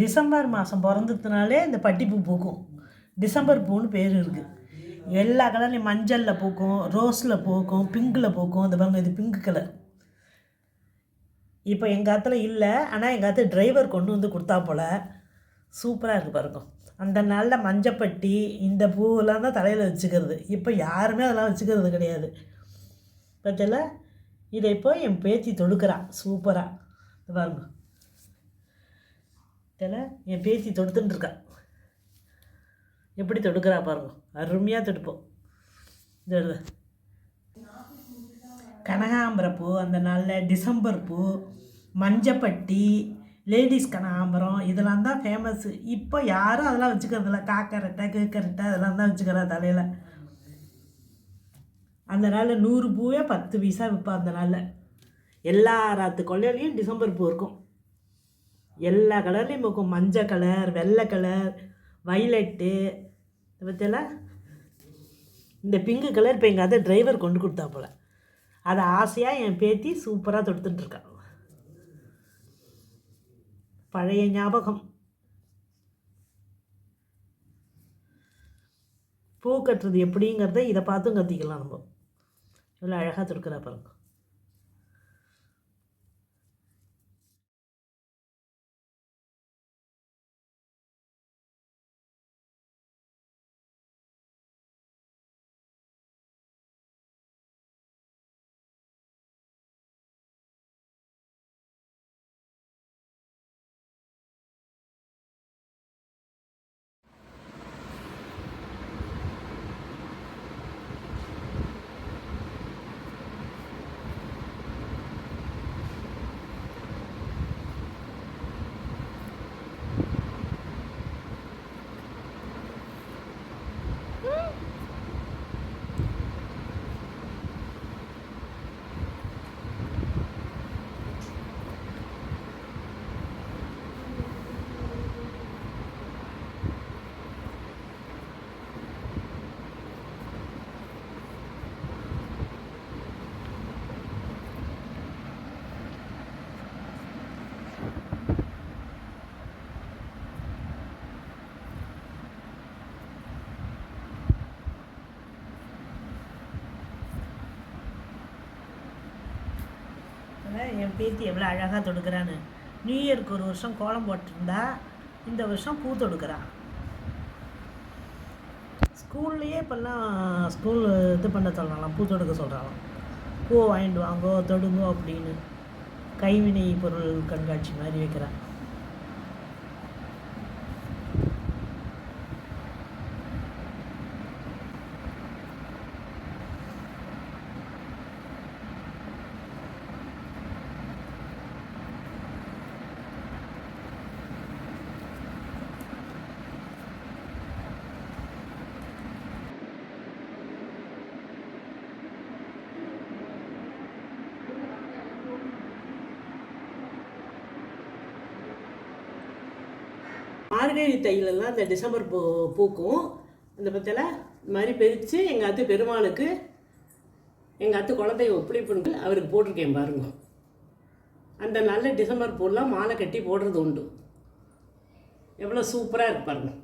December மாதம் பிறந்ததுனாலே இந்த பட்டிப்பூ பூக்கும். டிசம்பர் பூன்னு பேர் இருக்குது எல்லா கலர்லையும் மஞ்சளில் பூக்கும் ரோஸில் பூக்கும் பிங்கில் பூக்கும். இந்த பாருங்க இது பிங்க் கலர். இப்போ எங்கள் ஆற்றுல இல்லை ஆனால் எங்கள் ஆத்து டிரைவர் கொண்டு வந்து கொடுத்தா போல். சூப்பராக இருக்குது பாருங்க. அந்த நாளில் மஞ்சப்பட்டி இந்த பூவெல்லாம் தான் தலையில் வச்சுக்கிறது. இப்போ யாருமே அதெல்லாம் வச்சுக்கிறது கிடையாது. பற்றில இதை இப்போ என் பேத்தி தொடுக்கிறான் சூப்பராக இது பாருங்க. இதில் என் பேத்தி தொடுத்துட்டுருக்கா எப்படி தொடுக்கிறா பாருங்க. அருமையாக தொடுப்போம் இது கனகாம்பர பூ அந்த நாளில் டிசம்பர் பூ மஞ்சப்பட்டி லேடிஸ் கனகாம்பரம் இதெல்லாம் தான் ஃபேமஸ்ஸு இப்போ யாரும் அதெல்லாம் வச்சுக்கிறதில்ல காக்கரட்டை கேக்கரட்டை அதெல்லாம் தான் வச்சுக்கிறா தலையில். அந்த நாளில் நூறு பூவே பத்து பைசா விற்பா அந்த நாளில். எல்லா ராத்து கொள்ளையிலையும் டிசம்பர் பூ இருக்கும். எல்லா கலர்லேயும் இருக்கும் மஞ்சள் கலர் வெள்ளை கலர் வைலட்டு இதை பற்றியெல்லாம் இந்த பிங்கு கலர் இப்போ எங்கள் அதை டிரைவர் கொண்டு கொடுத்தா போல். அதை ஆசையாக என் பேத்தி சூப்பராக தொடுத்துட்டுருக்கா பழைய ஞாபகம். பூ கட்டுறது எப்படிங்கிறத இதை பார்த்தும் கற்றுக்கலாம் நம்ம. இவ்வளோ அழகாக தொடுக்கிறா பாருங்க. அதான் என் பேத்தி எவ்வளோ அழகாக தொடுக்கிறான்னு. நியூ இயருக்கு ஒரு வருஷம் கோலம் போட்டிருந்தா இந்த வருஷம் பூ தொடுக்கிறான் ஸ்கூல்லையே இப்போல்லாம் ஸ்கூல் இது பண்ண சொல்கிறாங்களாம் பூ தொடுக்க சொல்கிறாங்களாம் பூ வாங்கிட்டு வாங்கோ தொடுங்கோ அப்படின்னு கைவினை பொருள் கண்காட்சி மாதிரி வைக்கிறான் மார்கழி தையிலெல்லாம் அந்த டிசம்பர் பூ பூக்கும். அந்த பத்தில இந்த மாதிரி பிரித்து எங்கள் அத்து பெருமாளுக்கு எங்கள் அத்து குழந்தைய ஒப்பளிப்புன்னு அவருக்கு போட்டிருக்கேன் பாருங்க. அந்த நல்ல டிசம்பர் பூலாம் மாலை கட்டி போடுறது உண்டு. எவ்வளோ சூப்பராக இருக்கு பாருங்கள்